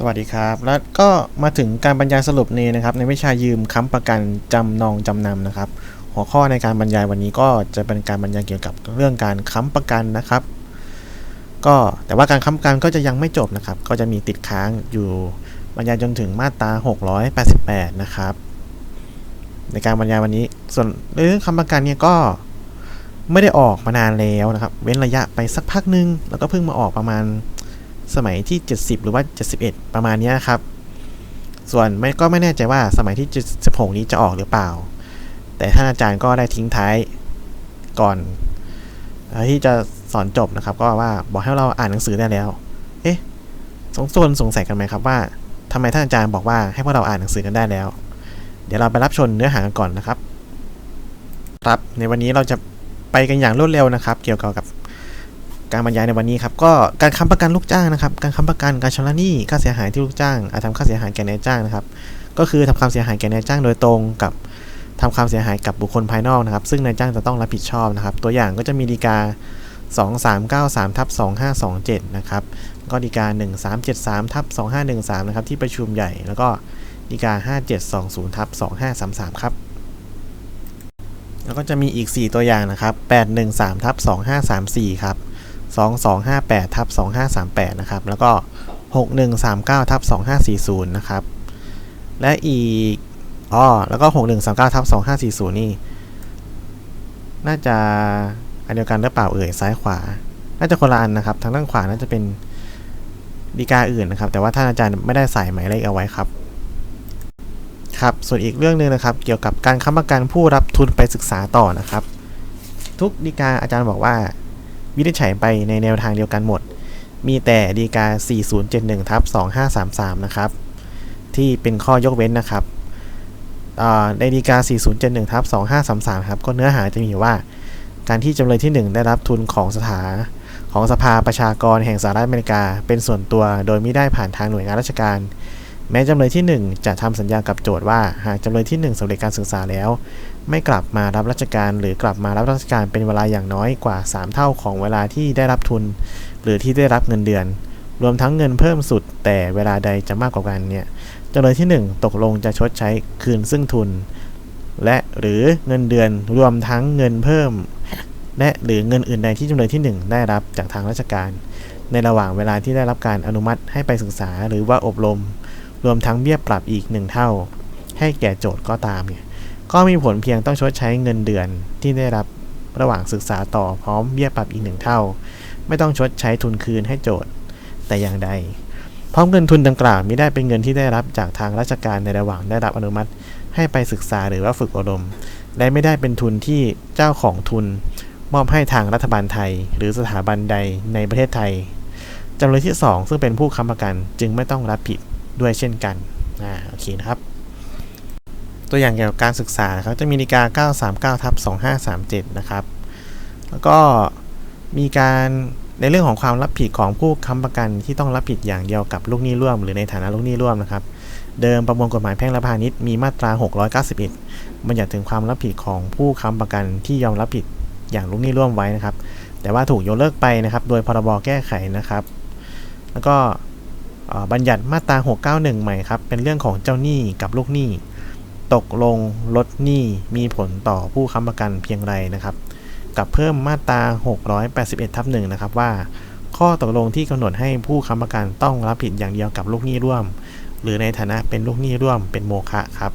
สวัสดีครับ แล้วก็มาถึงการบรรยายสรุปนี้นะครับ ในวิชายืมค้ำประกันจำนองจำนำนะครับ หัวข้อในการบรรยายวันนี้ก็จะเป็นการบรรยายเกี่ยวกับเรื่องการค้ำประกันนะครับ ก็แต่ว่าการค้ำประกันก็จะยังไม่จบนะครับ ก็จะมีติดค้างอยู่บรรยายจนถึงมาตรา 688 นะครับ ในการบรรยายวันนี้ ส่วนเรื่องค้ำประกันเนี่ยก็ไม่ได้ออกมานานแล้วนะครับ เว้นระยะไปสักพักหนึง แล้วก็เพิ่งมาออกประมาณ สมัยที่ 70 หรือว่า 71 ประมาณนี้ครับ ส่วนไม่ก็ไม่แน่ใจว่าสมัยที่ 76 นี้จะออกหรือเปล่า แต่ท่านอาจารย์ก็ได้ทิ้งท้ายก่อนที่จะสอนจบนะครับ ก็ว่าบอกให้เราอ่านหนังสือได้แล้ว เอ๊ะ สงส่วนสงสัยกันไหมครับว่าทำไมท่านอาจารย์บอกว่าให้พวกเราอ่านหนังสือกันได้แล้ว เดี๋ยวเราไปรับชมเนื้อหากันก่อนนะครับ ครับ ในวันนี้เราจะไปกันอย่างรวดเร็วนะครับ เกี่ยวกับ การบรรยายในวันนี้ครับก็การค้ำประกันลูกจ้างนะครับ การค้ำประกันการชำระหนี้ค่าเสียหายที่ลูกจ้างอาจทำค่าเสียหายแก่นายจ้างนะครับ ก็คือทำความเสียหายแก่นายจ้างโดยตรงกับทำความเสียหายกับบุคคลภายนอกนะครับ ซึ่งนายจ้างจะต้องรับผิดชอบนะครับ ตัวอย่างก็จะมีดีกา 2393ทับ2527 นะครับ ก็ดีกา 1373ทับ2513 นะครับ ที่ประชุมใหญ่แล้วก็ดีกา 5720ทับ2533 ครับ แล้วก็จะมีอีก 4 ตัวอย่างนะครับ 813ทับ2534 ครับ 2258ทับ2538 นะครับ แล้วก็ 6139ทับ2540 นะครับ และอีกอ๋อแล้วก็ 6139ทับ2540 นี่ น่าจะอันเดียวกันหรือเปล่าเอ่ยซ้ายขวา น่าจะคนละอันนะครับ ทางด้านขวาน่าจะเป็นดีกาอื่นนะครับ แต่ว่าท่านอาจารย์ไม่ได้ใส่หมายเลขเอาไว้ครับครับ ส่วนอีกเรื่องหนึ่งนะครับ เกี่ยวกับการค้ำประกันผู้รับทุนไปศึกษาต่อนะครับ ทุกดีกาอาจารย์บอกว่า วินิจฉัยไปในแนวทางเดียวกันหมด มีแต่ดีกา 4071ทับ2533 นะครับ ที่เป็นข้อยกเว้นนะครับในดีกา 4071ทับ2533 ครับ ก็เนื้อหาจะมีว่า การที่จำเลยที่ 1 ได้รับทุนของสถาของสภาประชากรแห่งสหรัฐอเมริกา เป็นส่วนตัวโดยไม่ได้ผ่านทางหน่วยงานราชการ แม้จำเลยที่ 1 จะทำสัญญากับโจทย์ว่า หากจำเลยที่ 1สำเร็จการศึกษาแล้ว ไม่กลับมารับราชการ หรือกลับมารับราชการเป็นเวลาอย่างน้อยกว่า 3 เท่าของเวลาที่ได้รับทุน หรือที่ได้รับเงินเดือน รวมทั้งเงินเพิ่มสุด แต่เวลาใดจะมากกว่ากันเนี่ยจำเลยที่ 1 ตกลงจะชดใช้คืนซึ่งทุน และหรือเงินเดือนรวมทั้งเงินเพิ่ม และหรือเงินอื่นใดที่จำเลยที่ 1 ได้รับจากทางราชการ ในระหว่างเวลาที่ได้รับการอนุมัติให้ไปศึกษาหรือว่าอบรม รวมทั้งเบี้ยปรับอีก 1 เท่า ให้แก่โจทย์ก็ตามเนี่ยก็มีผลเพียงต้องชดใช้เงินเดือนที่ได้รับระหว่างศึกษาต่อพร้อมเบี้ยปรับอีกหนึ่งเท่า ไม่ต้องชดใช้ทุนคืนให้โจทย์แต่อย่างใด พร้อมเงินทุนดังกล่าวมิได้เป็นเงินที่ได้รับจากทางราชการในระหว่างได้รับอนุมัติ ให้ไปศึกษาหรือว่าฝึกอบรม และไม่ได้เป็นทุนที่เจ้าของทุน มอบให้ทางรัฐบาลไทย หรือสถาบันใดในประเทศไทยจำเลยที่ 2 ซึ่งเป็นผู้ค้ำประกันจึงไม่ต้องรับผิด ด้วยเช่นกันอ่าโอเคนะครับ ตัวอย่างเกี่ยวกับการศึกษานะครับจะมีนิกา 939ทับ2537 นะครับ แล้วก็มีการในเรื่องของความรับผิดของผู้ค้ำประกันที่ต้องรับผิดอย่างเดียวกับลูกหนี้ร่วม หรือในฐานะลูกหนี้ร่วมนะครับ เดิมประมวลกฎหมายแพ่งและพาณิชย์มีมาตรา 691 บัญญัติถึงความรับผิดของผู้ค้ำประกันที่ยอมรับผิดอย่างลูกหนี้ร่วมไว้นะครับ แต่ว่าถูกยกเลิกไปนะครับ โดยพรบแก้ไขนะครับ แล้วก็ บัญญัติมาตรา 691 ใหม่ครับ เป็นเรื่องของเจ้าหนี้กับลูกหนี้ ตกลงลดหนี้มีผลต่อผู้ค้ำประกันเพียงไรนะครับ กับเพิ่มมาตรา 681 ทับ1นะครับว่า ข้อตกลงที่กำหนดให้ผู้ค้ำประกันต้องรับผิดอย่างเดียวกับลูกหนี้ร่วม หรือในฐานะเป็นลูกหนี้ร่วมเป็นโมฆะครับ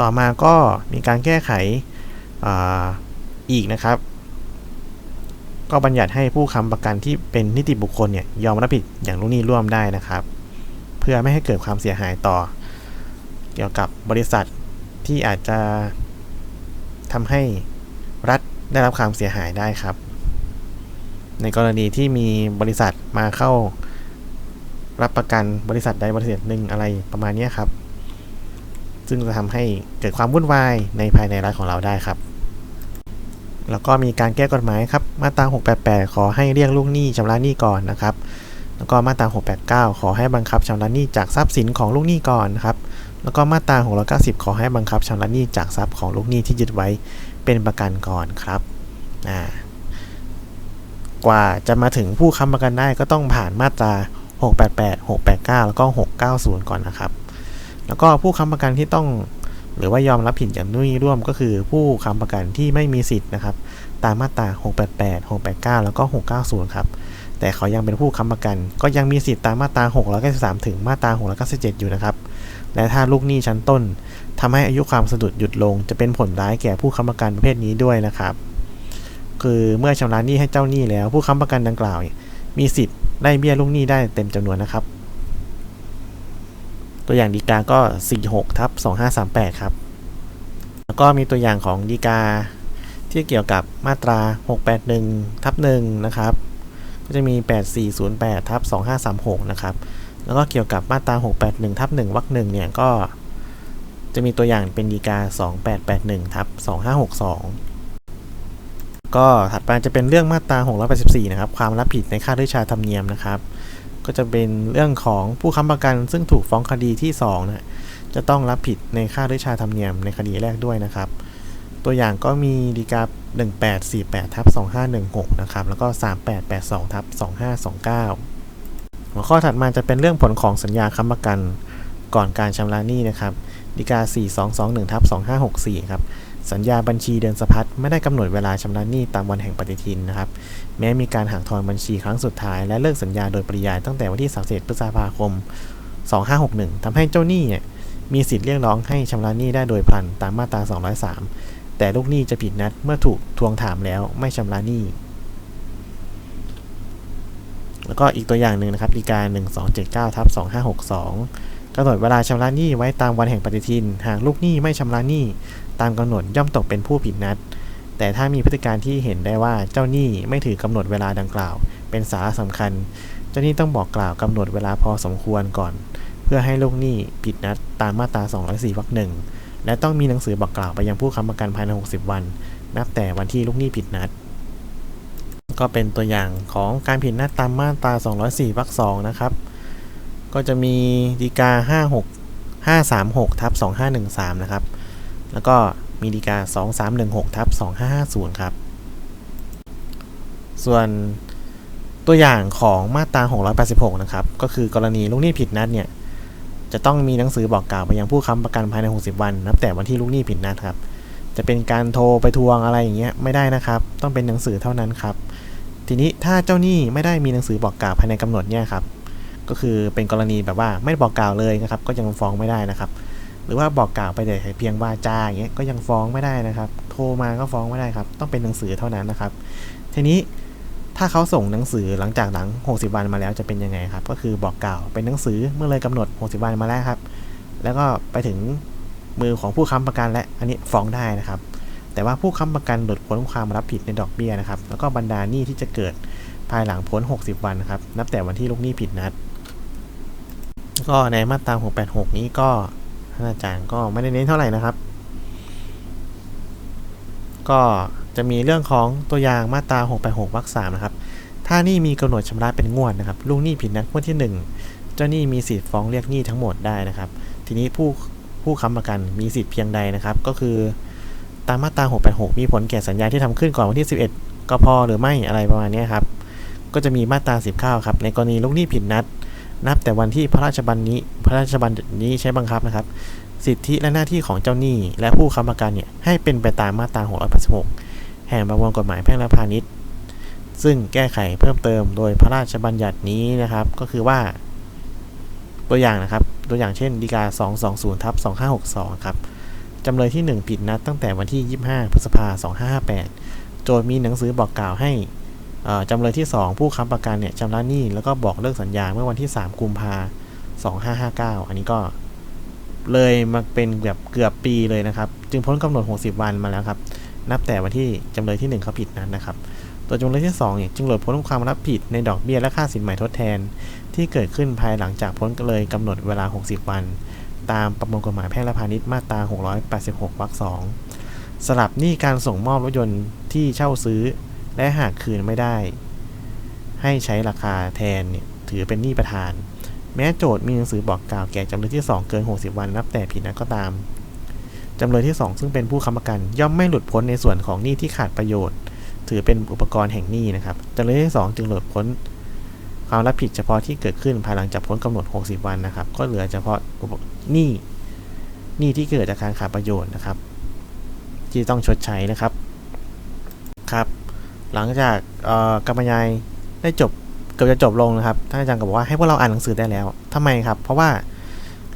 ต่อมาก็มีการแก้ไขออีกนะครับ ก็บัญญัติให้ผู้ค้ำประกันที่เป็นนิติบุคคลเนี่ยยอมรับผิดอย่างลูกหนี้ร่วมได้นะครับ เพื่อไม่ให้เกิดความเสียหายต่อ เกี่ยวกับบริษัทที่อาจจะทำให้รัฐได้รับความเสียหายได้ครับ ในกรณีที่มีบริษัทมาเข้ารับประกันบริษัทใดบริษัทหนึ่งอะไรประมาณนี้ครับ ซึ่งจะทำให้เกิดความวุ่นวายในภายในรัฐของเราได้ครับ แล้วก็มีการแก้กฎหมายครับ มาตรา 688 ขอให้เรียกลูกหนี้ชำระหนี้ก่อนนะครับ แล้วก็มาตรา 689 ขอให้บังคับชำระหนี้จากทรัพย์สินของลูกหนี้ก่อนนะครับ แล้วก็มาตรา 690 ขอให้บังคับชำระหนี้จากทรัพย์ของลูกหนี้ที่ยึดไว้เป็นประกันก่อนครับอ่ากว่าจะมาถึงผู้ค้ำประกันได้ก็ต้องผ่านมาตรา 688 689 แล้วก็ 690 ก่อนนะครับ แล้วก็ผู้ค้ำประกันที่ต้อง หรือว่ายอมรับผิดอย่างนุ่ยร่วมก็คือผู้ค้ำประกันที่ไม่มีสิทธิ์นะครับ ตามมาตรา 688 689 แล้วก็ 690 ครับ แต่เขายังเป็นผู้ค้ำประกัน ก็ยังมีสิทธิ์ตามมาตรา 693 ถึงมาตรา 697 อยู่นะครับ และถ้าลูกหนี้ชั้นต้นทำให้อายุความสะดุดหยุดลง จะเป็นผลร้ายแก่ผู้ค้ำประกันประเภทนี้ด้วยนะครับ คือเมื่อชำระหนี้ให้เจ้าหนี้แล้ว ผู้ค้ำประกันดังกล่าว มีสิทธิ์ได้เบี้ยลูกหนี้ได้เต็มจำนวนนะครับ ตัวอย่างดีกาก็ 46ทับ2538 ครับ แล้วก็มีตัวอย่างของดีกาที่เกี่ยวกับมาตรา 681ทับ1นะครับ ก็จะมี 8408ทับ2536 นะครับ แล้วก็เกี่ยวกับมาตรา 681ทับ1วรรคหนึ่งเนี่ยก็จะมีตัวอย่างเป็นดีกา 2881ทับ2562 ก็ถัดไปจะเป็นเรื่องมาตรา 684 นะครับ ความรับผิดในค่าด้วยชาธรรมเนียมนะครับ ก็จะเป็นเรื่องของผู้ค้ำประกันซึ่งถูกฟ้องคดีที่2นะจะต้องรับผิดในค่าด้วยชาธรรมเนียมในคดีแรกด้วยนะครับ ตัวอย่างก็มีดีกา1848ทับ2516นะครับแล้วก็ 3882ทับ2529 หัวข้อถัดมาจะเป็นเรื่องผลของสัญญาค้ำประกันก่อนการชำระหนี้นะครับดีกา 4221ทับ2564ครับ สัญญาบัญชีเดือนสะพัดไม่ได้กำหนดเวลาชำระหนี้ตามวันแห่งปฏิทินนะครับ แม้มีการหักทอนบัญชีครั้งสุดท้ายและเลิกสัญญาโดยปริยายตั้งแต่วันที่31พฤษภาคม 2561ทำให้เจ้าหนี้มีสิทธิ์เรียกร้องให้ชำระหนี้ได้โดยพลันตามมาตรา 203 แต่ลูกหนี้จะผิดนัดเมื่อถูกทวงถามแล้วไม่ชำระหนี้ แล้วก็อีกตัวอย่างหนึ่งนะครับดีกา1279ทับ2562กำหนดเวลาชำระหนี้ไว้ตามวันแห่งปฏิทิน หากลูกหนี้ไม่ชำระหนี้ ตามกำหนดย่อมตกเป็นผู้ผิดนัด แต่ถ้ามีพฤติการที่เห็นได้ว่าเจ้าหนี้ไม่ถือกำหนดเวลาดังกล่าว เป็นสาระสำคัญ เจ้าหนี้ต้องบอกกล่าวกำหนดเวลาพอสมควรก่อน เพื่อให้ลูกหนี้ผิดนัดตามมาตรา 204วรรคหนึ่งและต้องมีหนังสือบอกกล่าวไปยังผู้ค้ำประกันภายใน 60 วัน นับแต่วันที่ลูกหนี้ผิดนัด ก็เป็นตัวอย่างของการผิดนัดตามมาตรา 204วรรคสองนะครับ ก็จะมีดีกา 56 536ทับ2513 นะครับ แล้วก็มีดีกา 2316ทับ2550 ครับ ส่วนตัวอย่างของมาตรา 686 นะครับ ก็คือกรณีลูกหนี้ผิดนัดเนี่ย จะต้องมีหนังสือบอกกล่าวไปยังผู้ค้ำประกันภายใน 60 วัน นับแต่วันที่ลูกหนี้ผิดนัดครับ จะเป็นการโทรไปทวงอะไรอย่างเงี้ยไม่ได้นะครับ ต้องเป็นหนังสือเท่านั้นครับ ทีนี้ถ้าเจ้าหนี้ไม่ได้มีหนังสือบอกกล่าวภายในกำหนดเนี่ยครับ ก็คือเป็นกรณีแบบว่าไม่บอกกล่าวเลยนะครับ ก็ยังฟ้องไม่ได้นะครับ หรือว่าบอกกล่าวไปแต่เพียงว่าจ้าอย่างเงี้ยก็ยังฟ้องไม่ได้นะครับ โทรมาก็ฟ้องไม่ได้ครับ ต้องเป็นหนังสือเท่านั้นนะครับ ทีนี้ถ้าเขาส่งหนังสือหลังจากหลัง 60 วันมาแล้วจะเป็นยังไงครับ ก็คือบอกกล่าวเป็นหนังสือเมื่อเลยกำหนด 60 วันมาแล้วครับ แล้วก็ไปถึงมือของผู้ค้ำประกันและอันนี้ฟ้องได้นะครับ แต่ว่าผู้ค้ำประกันหลุดพ้นความรับผิดในดอกเบี้ยนะครับ แล้วก็บรรดาหนี้ที่จะเกิดภายหลังพ้น 60 วันนะครับ นับแต่วันที่ลูกหนี้ผิดนัด ก็ในมาตรา 686 นี้ก็ ท่านอาจารย์ก็ไม่ได้เน้นเท่าไหร่นะครับ ก็จะมีเรื่องของตัวอย่างมาตรา 686วรรค3นะครับ ถ้านี้มีกำหนดชำระเป็นงวดนะครับ ลูกหนี้ผิดนัดงวดที่ 1 เจ้าหนี้มีสิทธิ์ฟ้องเรียกหนี้ทั้งหมดได้นะครับ ทีนี้ผู้ผู้ค้ำประกันมีสิทธิ์เพียงใดนะครับ ก็คือตามมาตรา 686 มีผลแก่สัญญาที่ทำขึ้นก่อนวันที่ 11 ก็พอหรือไม่อะไรประมาณนี้ครับ ก็จะมีมาตรา 19 ครับ ในกรณีลูกหนี้ผิดนัด นับแต่วันที่พระราชบัญนี้พระราชบัญนี้ใช้บังคับนะครับ สิทธิและหน้าที่ของเจ้าหนี้ และผู้ค้ำประกันเนี่ยให้เป็นไปตามมาตรา686 แห่งประมวลกฎหมายแพ่งและพาณิชย์ ซึ่งแก้ไขเพิ่มเติมโดยพระราชบัญญัตินี้นะครับ ก็คือว่า ตัวอย่างนะครับ ตัวอย่างเช่นดีกา 220ทับ2562 ครับจำเลยที่ 1 ผิดนัดตั้งแต่วันที่ 25 พฤษภาคม2558 โจทย์มีหนังสือบอกกล่าวให้ จำเลยที่ 2 ผู้ค้ำประกันเนี่ยชำระหนี้แล้วก็บอกเลิกสัญญาเมื่อวันที่ 3 กุมภา2559 อันนี้ก็เลยมาเป็นแบบเกือบปีเลยนะครับ จึงพ้นกำหนด 60 วันมาแล้วครับ นับแต่วันที่จำเลยที่ 1เขาผิดนั้นนะครับ ตัวจำเลยที่2เนี่ยจึงหลุดพ้นความรับผิดในดอกเบี้ยและค่าสินใหม่ทดแทน ที่เกิดขึ้นภายหลังจากพ้นเลยกำหนดเวลา 60 วัน ตามประมวลกฎหมายแพ่งและพาณิชย์มาตรา 686 วรรค 2สลับหนี้การส่งมอบรถยนต์ที่เช่าซื้อ และหากคืนไม่ได้ ให้ใช้ราคาแทนเนี่ยถือเป็นหนี้ประธาน แม้โจทย์มีหนังสือบอกกล่าวแก่จำเลยที่ 2 เกิน 60 วันนับแต่ผิดนั้นก็ตามจำเลยที่ 2 ซึ่งเป็นผู้ค้ำประกัน ย่อมไม่หลุดพ้นในส่วนของหนี้ที่ขาดประโยชน์ ถือเป็นอุปกรณ์แห่งหนี้นะครับจำเลยที่ 2 จึงหลุดพ้นความรับผิดเฉพาะที่เกิดขึ้นภายหลังจากพ้นกำหนด 60 วันนะครับ ก็เหลือเฉพาะหนี้หนี้ที่เกิดจากการขาดประโยชน์นะครับ ที่ต้องชดใช้นะครับ ครับ หลังจากการบรรยายได้จบเกือบจะจบลงนะครับท่านอาจารย์ก็บอกว่าให้พวกเราอ่านหนังสือได้แล้วทำไมครับ เพราะว่า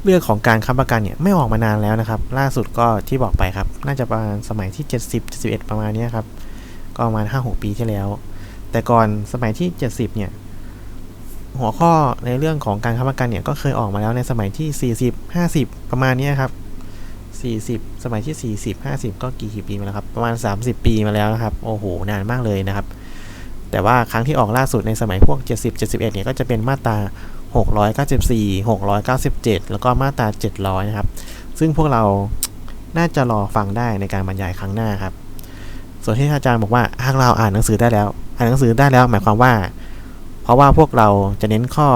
เรื่องของการค้ำประกันเนี่ยไม่ออกมานานแล้วนะครับ ล่าสุดก็ที่บอกไปครับ น่าจะประมาณสมัยที่ 70 71 ประมาณนี้ครับ ก็ประมาณ 5-6 ปีที่แล้ว แต่ก่อนสมัยที่ 70 เนี่ย หัวข้อในเรื่องของการค้ำประกันเนี่ยก็เคยออกมาแล้วในสมัยที่ 40 50 ประมาณนี้ครับ 40 สมัยที่ 40 50 ก็กี่ปีมาแล้วครับ ประมาณ 30 ปีมาแล้วนะครับ โอ้โห นานมากเลยนะครับ แต่ว่าครั้งที่ออกล่าสุดในสมัยพวก 70 71 เนี่ย ก็จะเป็นมาตรา 694 697 แล้วก็มาตรา 700 นะครับ ซึ่งพวกเราน่าจะรอฟังได้ในการบรรยายครั้งหน้าครับ ส่วนที่อาจารย์บอกว่าหากเราอ่านหนังสือได้แล้ว อ่านหนังสือได้แล้ว หมายความว่า เพราะว่าพวกเราจะเน้นข้อ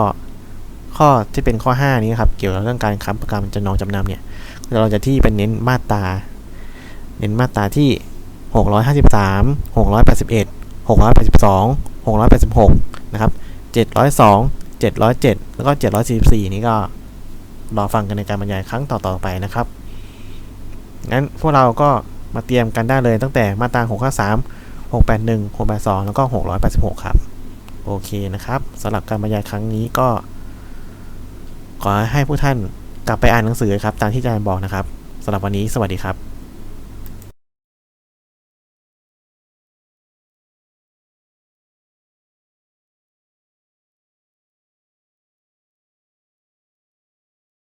ข้อที่เป็นข้อ 5 นี้ครับ เกี่ยวกับเรื่องการค้ำประกันจำนองจำนำเนี่ย เราจะที่เป็นเน้นมาตรา เน้นมาตราที่ 653 681 682 686 นะครับ 702 707 แล้วก็ 744 นี้ก็รอฟังกันในการบรรยายครั้งต่อๆไปนะครับ งั้นพวกเราก็มาเตรียมกันได้เลยตั้งแต่มาตรา 653 681 682 แล้วก็ 686 ครับ โอเคนะครับสำหรับการบรรยายครั้งนี้ก็ ขอให้ผู้ท่าน กลับไปอ่านหนังสือครับตามที่อาจารย์บอกนะครับสำหรับวันนี้สวัสดีครับ